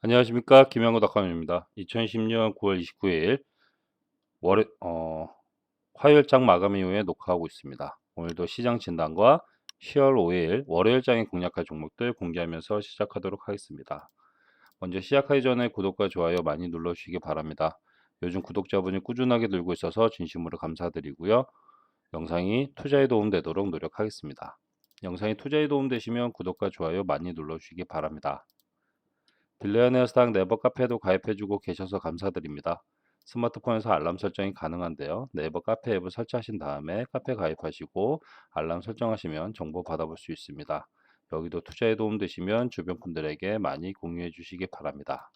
안녕하십니까 김영구 닷컴입니다. 2010년 9월 29일 월요 어 화요일장 마감 이후에 녹화하고 있습니다. 오늘도 시장 진단과 10월 5일 월요일장에 공략할 종목들 공개하면서 시작하도록 하겠습니다. 먼저 시작하기 전에 구독과 좋아요 많이 눌러주시기 바랍니다. 요즘 구독자분이 꾸준하게 늘고 있어서 진심으로 감사드리고요. 영상이 투자에 도움되도록 노력하겠습니다. 영상이 투자에 도움되시면 구독과 좋아요 많이 눌러주시기 바랍니다. 빌레어네어 스탁 네이버 카페에도 가입해주고 계셔서 감사드립니다. 스마트폰에서 알람 설정이 가능한데요. 네이버 카페 앱을 설치하신 다음에 카페 가입하시고 알람 설정하시면 정보 받아볼 수 있습니다. 여기도 투자에 도움되시면 주변 분들에게 많이 공유해 주시기 바랍니다.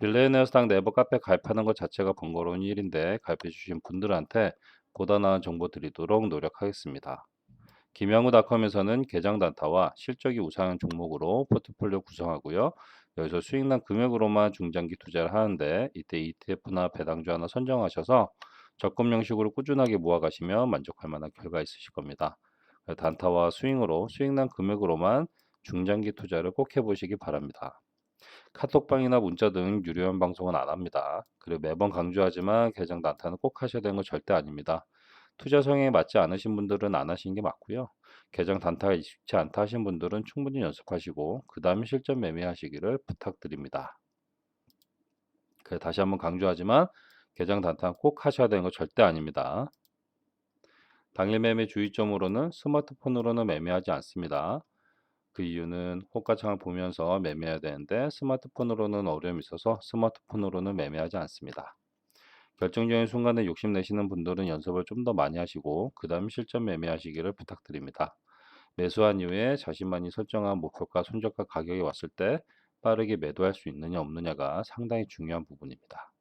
빌레어네어 스탁 네이버 카페 가입하는 것 자체가 번거로운 일인데 가입해 주신 분들한테 보다 나은 정보 드리도록 노력하겠습니다. 김양우닷컴에서는 계정 단타와 실적이 우상한 종목으로 포트폴리오 구성하고요. 여기서 수익난 금액으로만 중장기 투자를 하는데 이때 ETF나 배당주 하나 선정하셔서 적금 형식으로 꾸준하게 모아가시면 만족할 만한 결과 있으실 겁니다. 단타와 스윙으로 수익난 금액으로만 중장기 투자를 꼭 해보시기 바랍니다. 카톡방이나 문자 등 유료한 방송은 안 합니다. 그리고 매번 강조하지만 계정 단타는 꼭 하셔야 되는 건 절대 아닙니다. 투자 성향에 맞지 않으신 분들은 안 하시는 게 맞고요. 계정 단타가 익숙치 않다 하신 분들은 충분히 연습하시고 그 다음에 실전 매매하시기를 부탁드립니다. 그 다시 한번 강조하지만 계정 단타 꼭 하셔야 되는 거 절대 아닙니다. 당일 매매 주의점으로는 스마트폰으로는 매매하지 않습니다. 그 이유는 호가창을 보면서 매매해야 되는데 스마트폰으로는 어려움이 있어서 스마트폰으로는 매매하지 않습니다. 결정적인 순간에 욕심내시는 분들은 연습을 좀 더 많이 하시고 그 다음 실전 매매하시기를 부탁드립니다. 매수한 이후에 자신만이 설정한 목표가 손절가 가격이 왔을 때 빠르게 매도할 수 있느냐 없느냐가 상당히 중요한 부분입니다.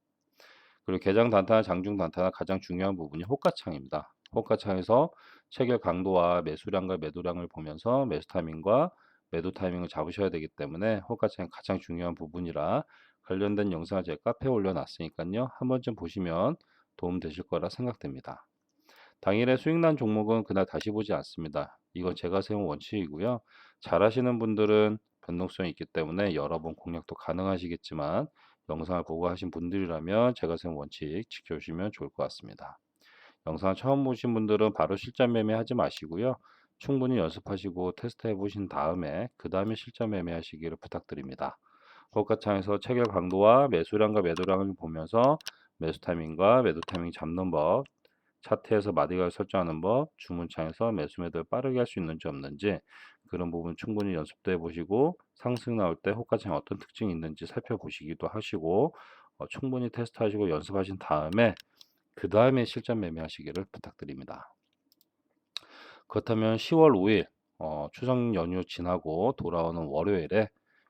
그리고 개장 단타나 장중 단타나 가장 중요한 부분이 호가창입니다. 호가창에서 체결 강도와 매수량과 매도량을 보면서 매수 타이밍과 매도 타이밍을 잡으셔야 되기 때문에 호가창이 가장 중요한 부분이라 관련된 영상을 제 카페에 올려놨으니까요. 한 번쯤 보시면 도움 되실 거라 생각됩니다. 당일에 수익난 종목은 그날 다시 보지 않습니다. 이건 제가 세운 원칙이고요. 잘 하시는 분들은 변동성이 있기 때문에 여러 번 공략도 가능하시겠지만 영상을 보고 하신 분들이라면 제가 세운 원칙 지켜주시면 좋을 것 같습니다. 영상 처음 보신 분들은 바로 실전 매매 하지 마시고요. 충분히 연습하시고 테스트 해 보신 다음에 그 다음에 실전 매매 하시기를 부탁드립니다. 호가창에서 체결 강도와 매수량과 매도량을 보면서 매수 타이밍과 매도 타이밍 잡는 법, 차트에서 마디가를 설정하는 법, 주문창에서 매수 매도를 빠르게 할 수 있는지 없는지 그런 부분 충분히 연습도 해보시고 상승 나올 때 호가창에 어떤 특징이 있는지 살펴보시기도 하시고 어, 충분히 테스트하시고 연습하신 다음에 그 다음에 실전 매매하시기를 부탁드립니다. 그렇다면 10월 5일 어, 추석 연휴 지나고 돌아오는 월요일에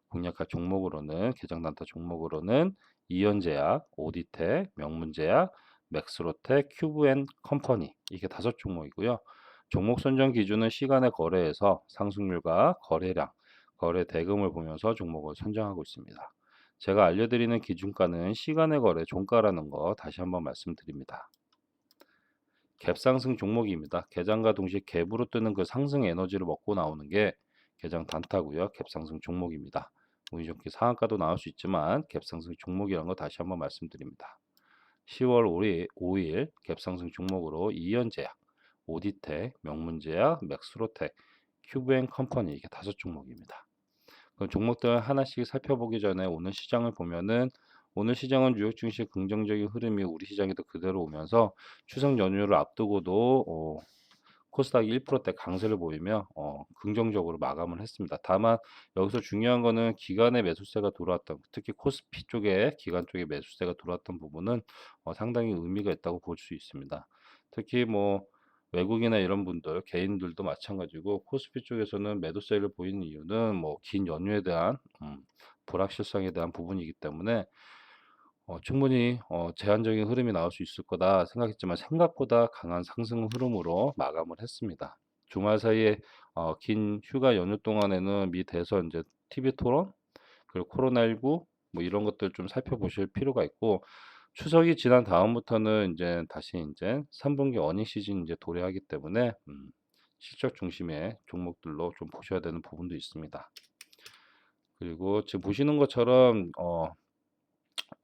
공략할 종목으로는 계정단타 종목으로는 이연제약, 오디텍, 명문제약, 맥스로텍, 큐브앤 컴퍼니 이게 다섯 종목이고요. 종목 선정 기준은 시간의 거래에서 상승률과 거래량, 거래 대금을 보면서 종목을 선정하고 있습니다. 제가 알려드리는 기준가는 시간의 거래 종가라는 거 다시 한번 말씀드립니다. 갭상승 종목입니다. 개장과 동시에 갭으로 뜨는 그 상승 에너지를 먹고 나오는 게 개장 단타고요. 갭상승 종목입니다. 운이 좋게 상한가도 나올 수 있지만 갭상승 종목이라는 거 다시 한번 말씀드립니다. 10월 5일, 5일 갭상승 종목으로 이연제약, 오디텍, 명문제약, 맥스로텍, 큐브앤 컴퍼니 이게 다섯 종목입니다. 그 종목들 하나씩 살펴보기 전에 오늘 시장을 보면은 오늘 시장은 뉴욕 증시 긍정적인 흐름이 우리 시장에도 그대로 오면서 추석 연휴를 앞두고도 어, 코스닥 1%대 강세를 보이며 어, 긍정적으로 마감을 했습니다. 다만 여기서 중요한 거는 기간의 매수세가 들어왔던 특히 코스피 쪽에 기간 쪽에 매수세가 들어왔던 부분은 어, 상당히 의미가 있다고 볼 수 있습니다. 특히 뭐 외국이나 이런 분들 개인들도 마찬가지고 코스피 쪽에서는 매도세를 보이는 이유는 뭐 긴 연휴에 대한 음, 불확실성에 대한 부분이기 때문에 어, 충분히 어, 제한적인 흐름이 나올 수 있을 거다 생각했지만 생각보다 강한 상승 흐름으로 마감을 했습니다. 주말 사이에 어, 긴 휴가 연휴 동안에는 미 대선 이제 TV 토론 그리고 코로나19 뭐 이런 것들 좀 살펴보실 필요가 있고 추석이 지난 다음부터는 이제 다시 이제 3분기 어닝 시즌 이제 도래하기 때문에 음, 실적 중심의 종목들로 좀 보셔야 되는 부분도 있습니다. 그리고 지금 보시는 것처럼 어,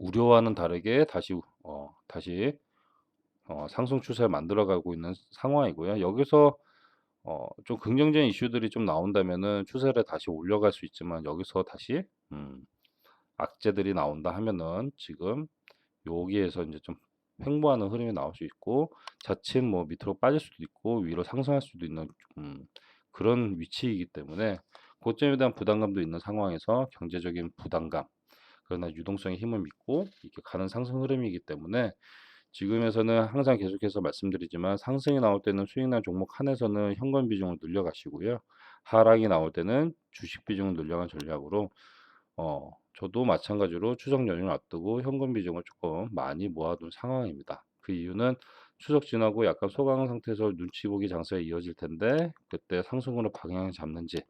우려와는 다르게 다시 어, 다시 어, 상승 추세를 만들어가고 있는 상황이고요. 여기서 어, 좀 긍정적인 이슈들이 좀 나온다면은 추세를 다시 올려갈 수 있지만 여기서 다시 음, 악재들이 나온다 하면은 지금 여기에서 이제 좀 횡보하는 흐름이 나올 수 있고 자칫 뭐 밑으로 빠질 수도 있고 위로 상승할 수도 있는 음, 그런 위치이기 때문에 고점에 대한 부담감도 있는 상황에서 경제적인 부담감 그러나 유동성의 힘을 믿고 이렇게 가는 상승 흐름이기 때문에 지금에서는 항상 계속해서 말씀드리지만 상승이 나올 때는 수익난 종목 한에서는 현금 비중을 늘려가시고요. 하락이 나올 때는 주식 비중을 늘려간 전략으로 어, 저도 마찬가지로 추석 연휴를 앞두고 현금 비중을 조금 많이 모아둔 상황입니다. 그 이유는 추석 지나고 약간 소강 상태에서 눈치 보기 장세가 이어질 텐데 그때 상승으로 방향을 잡는지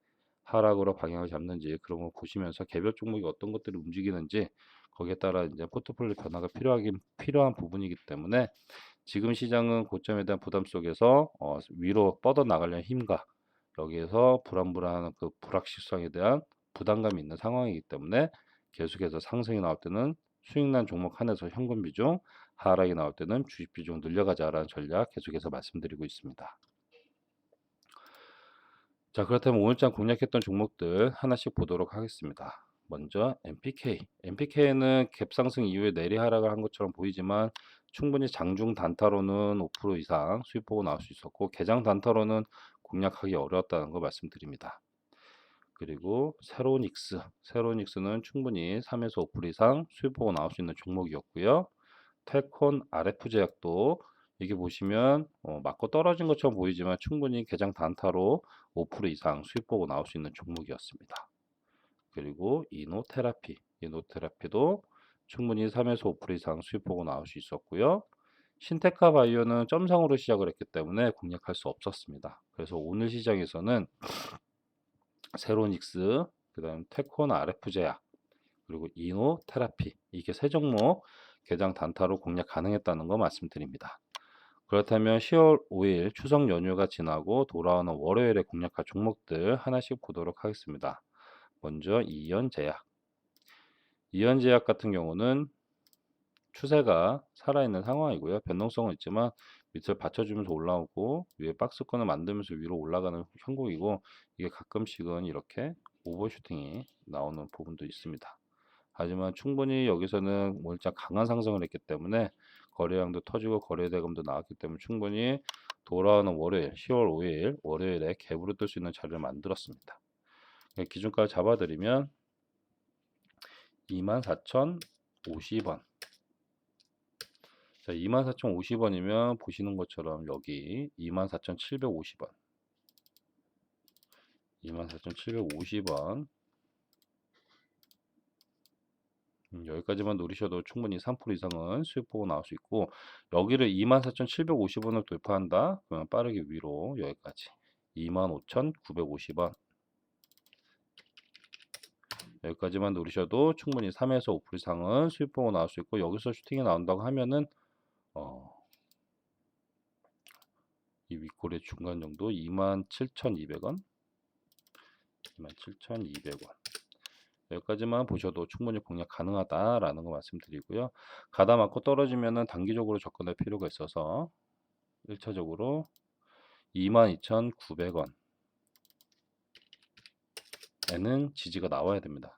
하락으로 방향을 잡는지 그런 거 보시면서 개별 종목이 어떤 것들이 움직이는지 거기에 따라 이제 포트폴리오 변화가 필요하긴 필요한 부분이기 때문에 지금 시장은 고점에 대한 부담 속에서 어, 위로 뻗어 나가려는 힘과 여기에서 불안불안한 그 불확실성에 대한 부담감이 있는 상황이기 때문에 계속해서 상승이 나올 때는 수익난 종목 한에서 현금 비중, 하락이 나올 때는 주식 비중 늘려가자라는 전략 계속해서 말씀드리고 있습니다. 자, 그렇다면 오늘장 공략했던 종목들 하나씩 보도록 하겠습니다. 먼저 MPK. MPK는 갭상승 이후에 내리 하락을 한 것처럼 보이지만 충분히 장중 단타로는 5% 이상 수익 보고 나올 수 있었고 개장 단타로는 공략하기 어려웠다는 거 말씀드립니다. 그리고 세로닉스. 세로닉스는 충분히 3에서 5% 이상 수익 보고 나올 수 있는 종목이었고요. 텔콘 RF 제약도 이게 보시면 어, 맞고 떨어진 것처럼 보이지만 충분히 개장 단타로 5% 이상 수익 보고 나올 수 있는 종목이었습니다. 그리고 이노테라피, 이노테라피도 충분히 3에서 5% 이상 수익 보고 나올 수 있었고요. 신테카 바이오는 점상으로 시작을 했기 때문에 공략할 수 없었습니다. 그래서 오늘 시장에서는 세로닉스, 그 다음 테콘 RF 제약, 그리고 이노테라피 이게 세 종목 개장 단타로 공략 가능했다는 거 말씀드립니다. 그렇다면 10월 5일 추석 연휴가 지나고 돌아오는 월요일에 공략할 종목들 하나씩 보도록 하겠습니다. 먼저 이연제약. 이연제약 같은 경우는 추세가 살아있는 상황이고요. 변동성은 있지만 밑을 받쳐주면서 올라오고 위에 박스권을 만들면서 위로 올라가는 형국이고 이게 가끔씩은 이렇게 오버슈팅이 나오는 부분도 있습니다. 하지만 충분히 여기서는 월장 강한 상승을 했기 때문에 거래량도 터지고 거래대금도 나왔기 때문에 충분히 돌아오는 월요일 10월 5일 월요일에 갭으로 뜰 수 있는 자리를 만들었습니다. 기준가 잡아드리면 24,050원. 자, 24,050원이면 보시는 것처럼 여기 24,750원. 24,750원 음, 여기까지만 노리셔도 충분히 3% 이상은 수익 보고 나올 수 있고 여기를 24,750원을 돌파한다? 그러면 빠르게 위로 여기까지. 25,950원. 여기까지만 노리셔도 충분히 3에서 5% 이상은 수익 보고 나올 수 있고 여기서 슈팅이 나온다고 하면은 어, 이 윗골의 중간 정도 27,200원? 27,200원 여기까지만 보셔도 충분히 공략 가능하다라는 거 말씀드리고요. 가다 맞고 떨어지면은 단기적으로 접근할 필요가 있어서 1차적으로 22,900원 에는 지지가 나와야 됩니다.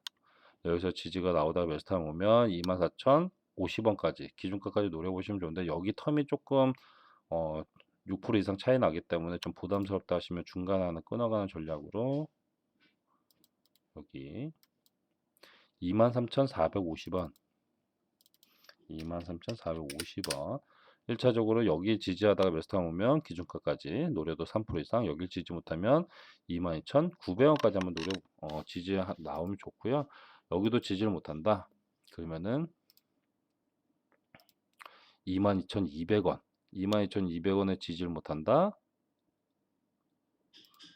여기서 지지가 나오다가 매수타임 오면 24,050원까지 기준가까지 노려보시면 좋은데 여기 텀이 조금 어, 6% 이상 차이 나기 때문에 좀 부담스럽다 하시면 중간 하나 끊어가는 전략으로 여기 23,450원 23,450원 1차적으로 여기 지지하다가 매수타임 오면 기준가까지 노려도 3% 이상 여길 지지 못하면 22,900원까지 한번 노려 어, 지지 나오면 좋고요. 여기도 지지를 못한다. 그러면은 22,200원 22,200원에 지지를 못한다.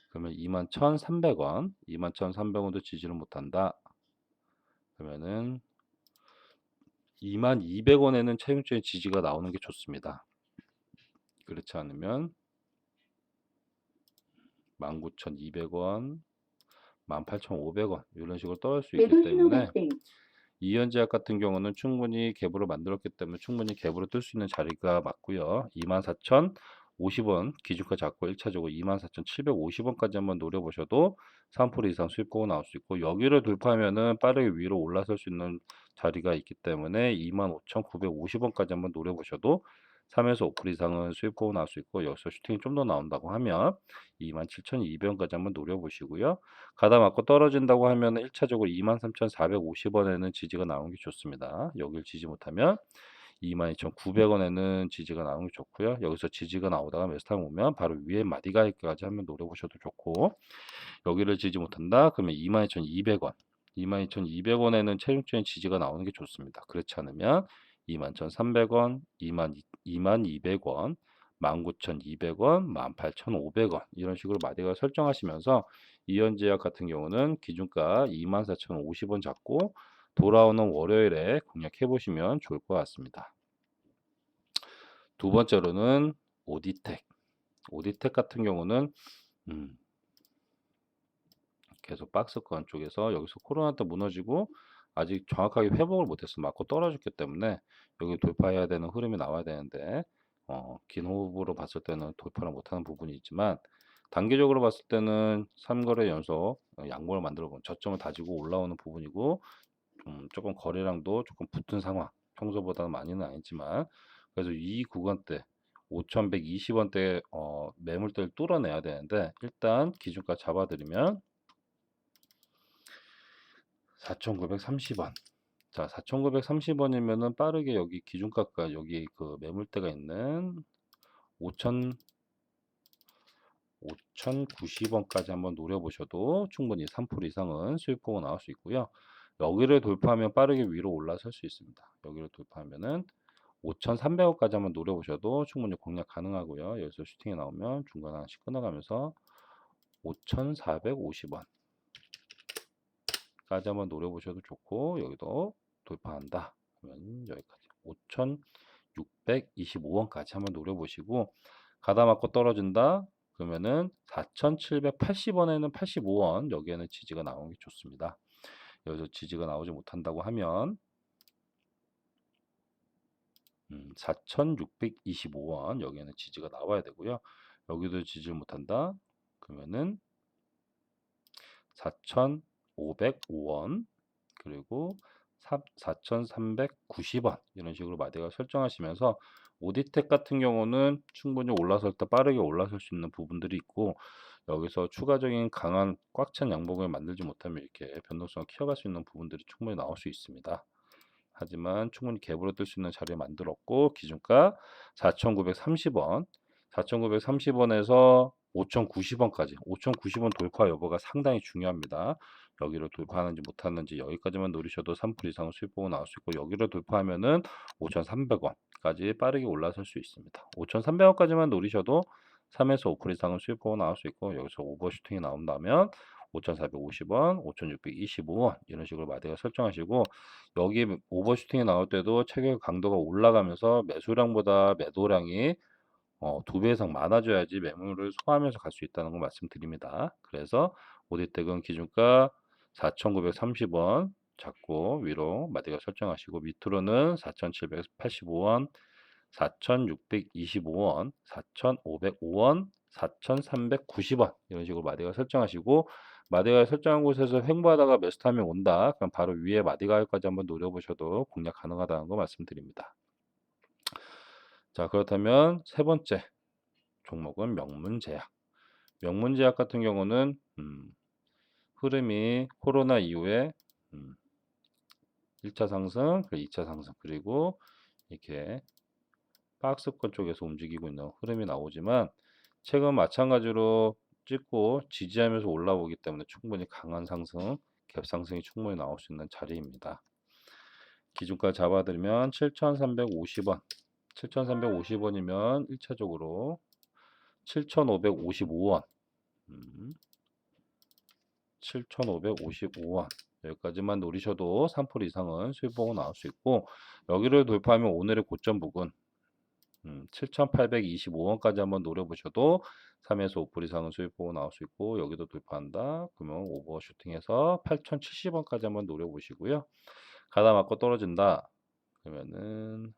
그러면 21,300원 21,300원도 지지를 못한다. 그러면은 2200원에는 차용적인 지지가 나오는 게 좋습니다. 그렇지 않으면 19,200원, 18,500원 이런 식으로 떨어질 수 있기 때문에. 이현제약 같은 경우는 충분히 갭으로 만들었기 때문에 충분히 갭으로 뜰 수 있는 자리가 맞고요. 24,050원 기준가 잡고 1차적으로 24,750원까지 한번 노려보셔도 3% 이상 수익보고 나올 수 있고 여기를 돌파하면은 빠르게 위로 올라설 수 있는 자리가 있기 때문에 25,950원까지 한번 노려보셔도 3에서 5% 이상은 수익보고 나올 수 있고 여기서 슈팅이 좀 더 나온다고 하면 27,200원까지 한번 노려보시고요. 가다 맞고 떨어진다고 하면 1차적으로 23,450원에는 지지가 나오는 게 좋습니다. 여길 지지 못하면 22,900원에는 지지가 나오는 게 좋고요. 여기서 지지가 나오다가 매스타임 오면 바로 위에 마디가이까지 한번 노려보셔도 좋고 여기를 지지 못한다? 그러면 22,200원 22,200원에는 최종적인 지지가 나오는 게 좋습니다. 그렇지 않으면 21,300원, 22,200원, 19,200원, 18,500원 이런 식으로 마디가 설정하시면서 이현제약 같은 경우는 기준가 24,050원 잡고 돌아오는 월요일에 공략해 보시면 좋을 것 같습니다. 두 번째로는 오디텍. 오디텍 같은 경우는 음, 계속 박스권 쪽에서 여기서 코로나 때 무너지고 아직 정확하게 회복을 못했어 맞고 떨어졌기 때문에 여기 돌파해야 되는 흐름이 나와야 되는데 어, 긴 호흡으로 봤을 때는 돌파를 못하는 부분이 있지만 단기적으로 봤을 때는 3거래 연속 어, 양봉을 만들어 본 저점을 다지고 올라오는 부분이고 좀 조금 거래량도 조금 붙은 상황 평소보다는 많이는 아니지만 그래서 이 구간대 5,120원대 어, 매물대를 뚫어내야 되는데 일단 기준가 잡아드리면 4,930원. 자, 4,930원이면은 빠르게 여기 기준가가 여기 그 매물대가 있는 5,000 5,090원까지 한번 노려보셔도 충분히 3% 이상은 수익보고 나올 수 있고요. 여기를 돌파하면 빠르게 위로 올라설 수 있습니다. 여기를 돌파하면은 5,300원까지 한번 노려보셔도 충분히 공략 가능하고요. 여기서 슈팅이 나오면 중간 하나씩 끊어가면서 5,450원 까지 한번 노려보셔도 좋고 여기도 돌파한다 그러면 여기까지 5,625원까지 한번 노려보시고 가다 맞고 떨어진다 그러면은 4,780원에는 85원 여기에는 지지가 나오는 게 좋습니다. 여기서 지지가 나오지 못한다고 하면 음, 4,625원 여기에는 지지가 나와야 되고요. 여기도 지지를 못한다. 그러면은 4,505원 그리고 4,390원 이런 식으로 마디가 설정하시면서 오디텍 같은 경우는 충분히 올라설 때 빠르게 올라설 수 있는 부분들이 있고 여기서 추가적인 강한 꽉 찬 양봉을 만들지 못하면 이렇게 변동성을 키워갈 수 있는 부분들이 충분히 나올 수 있습니다. 하지만 충분히 갭으로 뜰 수 있는 자리를 만들었고 기준가 4,930원 4,930원에서 5,090원까지 5,090원 돌파 여부가 상당히 중요합니다. 여기를 돌파하는지 못하는지 여기까지만 노리셔도 3% 이상 수익보고 나올 수 있고 여기를 돌파하면은 5,300원까지 빠르게 올라설 수 있습니다. 5,300원까지만 노리셔도 3에서 5% 이상은 수익보고 나올 수 있고 여기서 오버슈팅이 나온다면 5,450원, 5,625원 이런 식으로 마디가 설정하시고 여기 오버슈팅이 나올 때도 체결 강도가 올라가면서 매수량보다 매도량이 어, 두 배 이상 많아져야지 매물을 소화하면서 갈 수 있다는 걸 말씀드립니다. 그래서 오디텍은 기준가 4,930원 잡고 위로 마디가 설정하시고 밑으로는 4,785원, 4,625원, 4,505원, 4,390원 이런 식으로 마디가 설정하시고 마디가 설정한 곳에서 횡보하다가 매수타임이 온다. 그럼 바로 위에 마디가까지 한번 노려보셔도 공략 가능하다는 거 말씀드립니다. 자 그렇다면 세 번째 종목은 명문제약. 명문제약 같은 경우는 음, 흐름이 코로나 이후에 음, 1차 상승, 2차 상승, 그리고 이렇게 박스권 쪽에서 움직이고 있는 흐름이 나오지만 최근 마찬가지로 찍고 지지하면서 올라오기 때문에 충분히 강한 상승, 갭 상승이 충분히 나올 수 있는 자리입니다. 기준가 잡아드리면 7,350원, 7,350원이면 1차적으로 7,555원, 음, 7,555원. 여기까지만 노리셔도 3% 이상은 수익보고 나올 수 있고 여기를 돌파하면 오늘의 고점 부근 음, 7,825원까지 한번 노려보셔도 3에서 5불 이상은 수익 보고 나올 수 있고 여기도 돌파한다. 그러면 오버슈팅해서 8,070원까지 한번 노려보시고요. 가다 맞고 떨어진다. 그러면은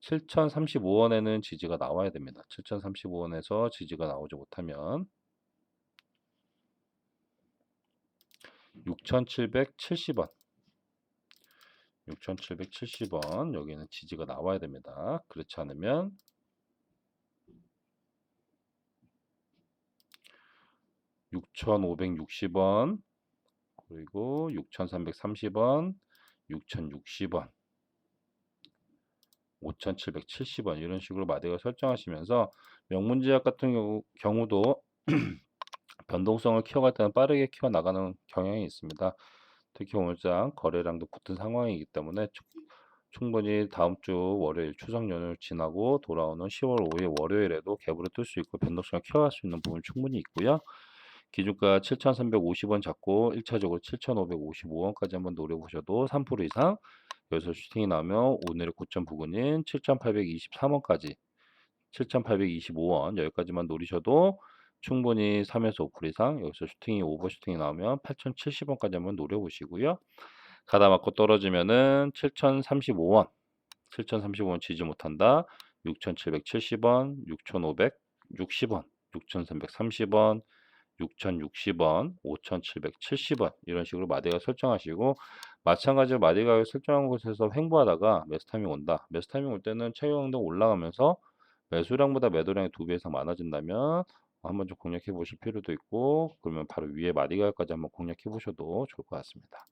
7,035원에는 지지가 나와야 됩니다. 7,035원에서 지지가 나오지 못하면 6,770원 6,770원. 여기는 지지가 나와야 됩니다. 그렇지 않으면 6,560원. 그리고 6,330원. 6,060원. 5,770원. 이런 식으로 마디가 설정하시면서 명문제약 같은 경우, 경우도 변동성을 키워갈 때는 빠르게 키워나가는 경향이 있습니다. 특히 오늘장 거래량도 붙은 상황이기 때문에 추- 충분히 다음 주 월요일 추석 연휴를 지나고 돌아오는 10월 5일 월요일에도 갭으로 뜰 수 있고 변동성을 키워갈 수 있는 부분 충분히 있고요. 기준가 7,350원 잡고 1차적으로 7,555원까지 한번 노려보셔도 3% 이상 여기서 슈팅이 나오면 오늘의 고점 부근인 7,823원까지 7,825원 여기까지만 노리셔도 충분히 3에서 5% 이상 여기서 슈팅이 오버 슈팅이 나오면 8,070원까지 한번 노려보시고요. 가다 맞고 떨어지면은 7,035원 7,035원 지지 못한다. 6,770원 6,560원 6,330원 6,060원, 5,770원 이런 식으로 마디가 설정하시고 마찬가지로 마디가 설정한 곳에서 횡보하다가 매수 타이밍 온다. 매수 타이밍 올 때는 체형도 올라가면서 매수량보다 매도량이 두 배 이상 많아진다면 한번 좀 공략해 보실 필요도 있고 그러면 바로 위에 마디가까지 한번 공략해 보셔도 좋을 것 같습니다.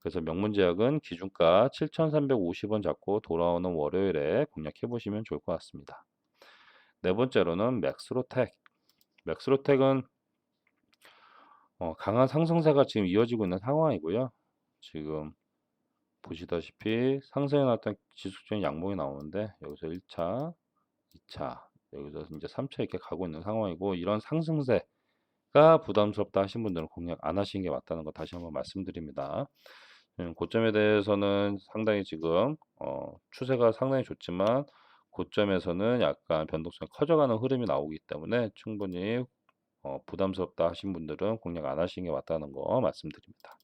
그래서 명문제약은 기준가 7,350원 잡고 돌아오는 월요일에 공략해 보시면 좋을 것 같습니다. 네 번째로는 맥스로텍. 맥스로텍은 어, 강한 상승세가 지금 이어지고 있는 상황이고요. 지금 보시다시피 상승해 놨던 지속적인 양봉이 나오는데 여기서 1차, 2차, 여기서 이제 3차 이렇게 가고 있는 상황이고 이런 상승세가 부담스럽다 하신 분들은 공략 안 하시는 게 맞다는 거 다시 한번 말씀드립니다. 음, 고점에 대해서는 상당히 지금 어, 추세가 상당히 좋지만 고점에서는 약간 변동성이 커져가는 흐름이 나오기 때문에 충분히 어, 부담스럽다 하신 분들은 공략 안 하시는 게 맞다는 거 말씀드립니다.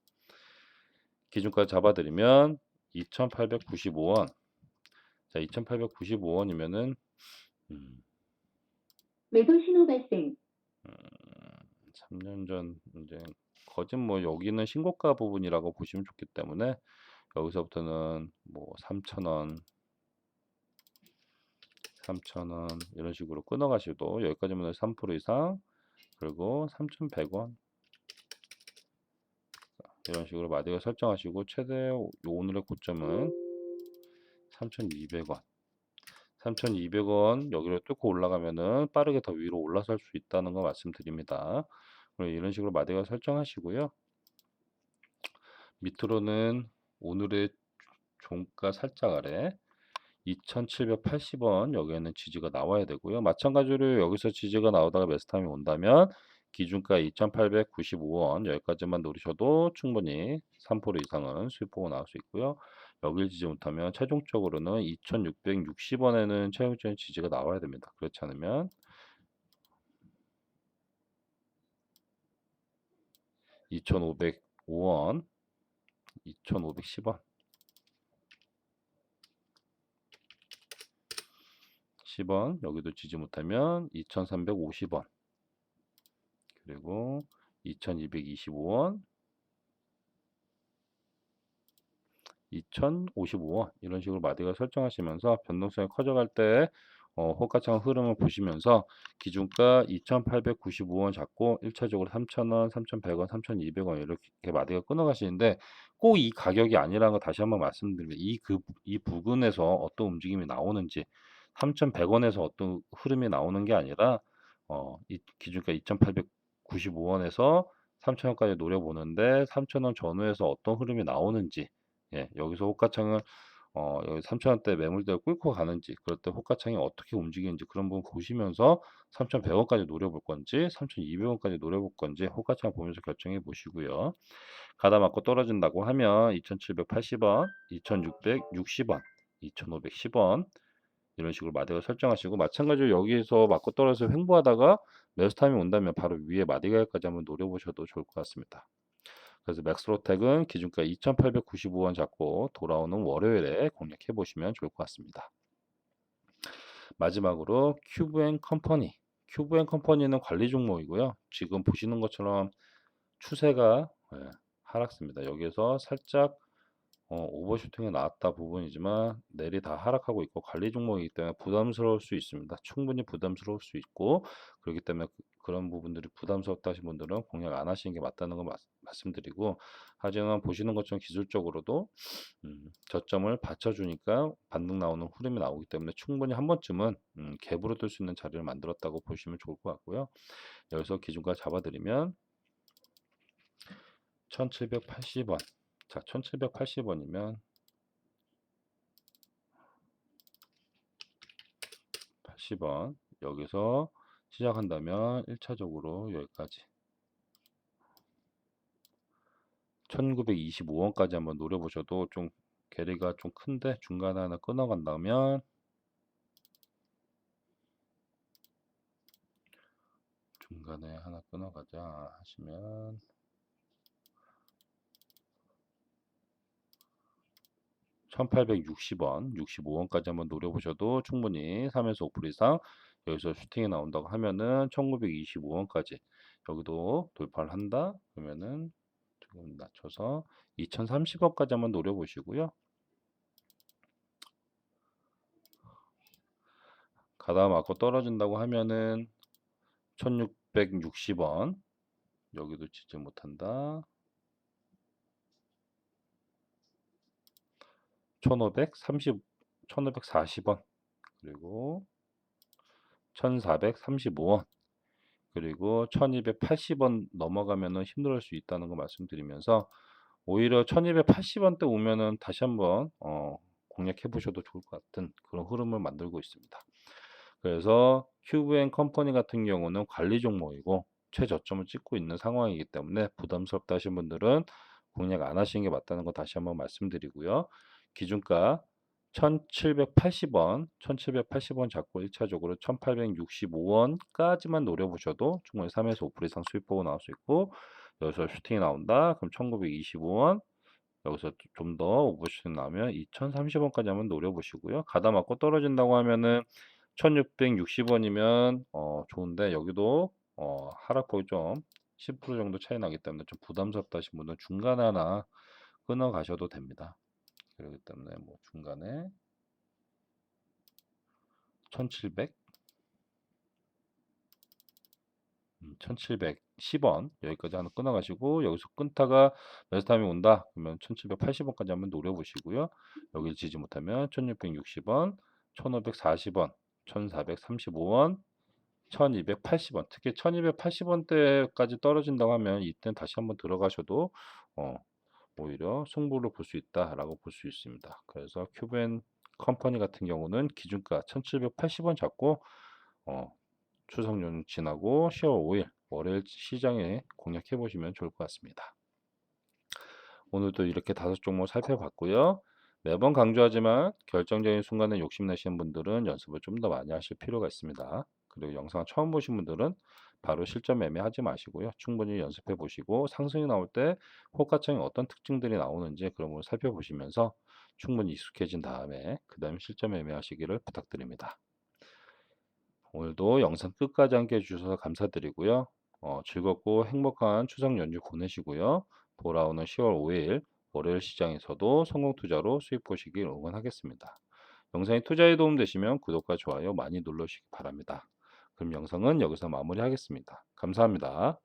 기준가 잡아드리면 2,895원. 자, 2,895원이면은 음, 매도 신호 발생. 3년 전 이제 거진 뭐 여기는 신고가 부분이라고 보시면 좋기 때문에 여기서부터는 뭐 3,000원 3,000원 이런 식으로 끊어가셔도 여기까지만 3% 이상 그리고 3,100원 이런 식으로 마디가 설정하시고 최대 오- 오늘의 고점은 3,200원 3,200원 여기를 뚫고 올라가면은 빠르게 더 위로 올라설 수 있다는 거 말씀드립니다. 이런 식으로 마디가 설정하시고요. 밑으로는 오늘의 종가 살짝 아래 2,780원 여기에는 지지가 나와야 되고요. 마찬가지로 여기서 지지가 나오다가 매스타임이 온다면 기준가 2,895원 여기까지만 노리셔도 충분히 3% 이상은 수익 보고 나올 수 있고요. 여길 지지 못하면 최종적으로는 2,660원에는 최종적인 지지가 나와야 됩니다. 그렇지 않으면 2,505원, 2,510원 10원 여기도 지지 못하면 2,350원 그리고 2,225원 2,055원 이런 식으로 마디가 설정하시면서 변동성이 커져갈 때 어, 호가창 흐름을 보시면서 기준가 2,895원 잡고 1차적으로 3,000원, 3,100원, 3,200원 이렇게 마디가 끊어가시는데 꼭 이 가격이 아니라는 거 다시 한번 말씀드립니다. 이, 그, 이 부근에서 어떤 움직임이 나오는지 3,100원에서 어떤 흐름이 나오는 게 아니라 어, 이 기준가 2,895원에서 3,000원까지 노려보는데 3,000원 전후에서 어떤 흐름이 나오는지 예, 여기서 호가창을 어, 여기 3,000원대 매물대를 끌고 가는지 그럴 때 호가창이 어떻게 움직이는지 그런 부분 보시면서 3,100원까지 노려볼 건지 3,200원까지 노려볼 건지 호가창 보면서 결정해 보시고요. 가다 맞고 떨어진다고 하면 2,780원, 2,660원 2,510원 이런 식으로 마디가 설정하시고 마찬가지로 여기서 맞고 떨어져서 횡보하다가 매수 타임이 온다면 바로 위에 마디가까지 한번 노려보셔도 좋을 것 같습니다. 그래서 맥스로텍은 기준가 2,895원 잡고 돌아오는 월요일에 공략해 보시면 좋을 것 같습니다. 마지막으로 큐브앤 컴퍼니. 큐브앤 컴퍼니는 관리 종목이고요. 지금 보시는 것처럼 추세가 예, 하락습니다. 여기에서 살짝 어, 오버슈팅이 나왔다 부분이지만 내리 다 하락하고 있고 관리 종목이기 때문에 부담스러울 수 있습니다. 충분히 부담스러울 수 있고 그렇기 때문에 그, 런 부분들이 부담스럽다 하신 분들은 공략 안 하시는 게 맞다는 거 마- 말씀드리고 하지만 보시는 것처럼 기술적으로도 음, 저점을 받쳐주니까 반등 나오는 흐름이 나오기 때문에 충분히 한 번쯤은 음, 갭으로 들수 있는 자리를 만들었다고 보시면 좋을 것 같고요. 여기서 기준가 잡아드리면 1780원 자 1780원이면 80원 여기서 시작한다면 1차적으로 여기까지. 1925원까지 한번 노려보셔도 좀 괴리가 좀 큰데 중간에 하나 끊어간다면 중간에 하나 끊어가자 하시면 1860원, 65원까지 한번 노려보셔도 충분히 3에서 5% 이상 여기서 슈팅이 나온다고 하면은 1925원까지 여기도 돌파를 한다 그러면은 조금 낮춰서 2030원까지 한번 노려보시고요. 가다 맞고 떨어진다고 하면은 1660원 여기도 치지 못한다. 1530, 1540원 그리고 1435원 그리고 1280원 넘어가면은 힘들을 수 있다는 거 말씀드리면서 오히려 1280원대 오면은 다시 한번 어, 공략해 보셔도 좋을 것 같은 그런 흐름을 만들고 있습니다. 그래서 큐브앤 컴퍼니 같은 경우는 관리 종목이고 최저점을 찍고 있는 상황이기 때문에 부담스럽다 하신 분들은 공략 안 하시는 게 맞다는 거 다시 한번 말씀드리고요. 기준가 1780원, 1780원 잡고 1차적으로 1865원까지만 노려보셔도 충분히 3에서 5% 이상 수익 보고 나올 수 있고 여기서 슈팅이 나온다. 그럼 1925원 여기서 좀 더 오버슈팅 나오면 2030원까지 한번 노려보시고요. 가다 맞고 떨어진다고 하면은 1660원이면 어, 좋은데 여기도 어, 하락폭이 좀 10% 정도 차이 나기 때문에 좀 부담스럽다 하신 분은 중간에 하나 끊어 가셔도 됩니다. 그렇기 때문에 뭐 중간에 1700 음, 1710원 여기까지 하나 끊어 가시고 여기서 끊다가 매수 타임이 온다. 그러면 1780원까지 한번 노려 보시고요. 여기를 지지 못하면 1660원 1540원 1435원 1280원. 특히 1280원대까지 떨어진다고 하면 이때는 다시 한번 들어가셔도 어, 오히려 승부를 볼 수 있다라고 볼 수 있습니다. 그래서 큐벤 컴퍼니 같은 경우는 기준가 1780원 잡고 어, 추석 연휴 지나고 10월 5일 월요일 시장에 공략해 보시면 좋을 것 같습니다. 오늘도 이렇게 다섯 종목 살펴봤고요. 매번 강조하지만 결정적인 순간에 욕심내시는 분들은 연습을 좀 더 많이 하실 필요가 있습니다. 그리고 영상 처음 보신 분들은 바로 실전 매매하지 마시고요. 충분히 연습해 보시고 상승이 나올 때 호가창에 어떤 특징들이 나오는지 그런 걸 살펴보시면서 충분히 익숙해진 다음에 그 다음 실전 매매하시기를 부탁드립니다. 오늘도 영상 끝까지 함께 해주셔서 감사드리고요. 어, 즐겁고 행복한 추석 연휴 보내시고요. 돌아오는 10월 5일 월요일 시장에서도 성공 투자로 수익 보시길 응원하겠습니다. 영상이 투자에 도움되시면 구독과 좋아요 많이 눌러주시기 바랍니다. 그럼 영상은 여기서 마무리하겠습니다. 감사합니다.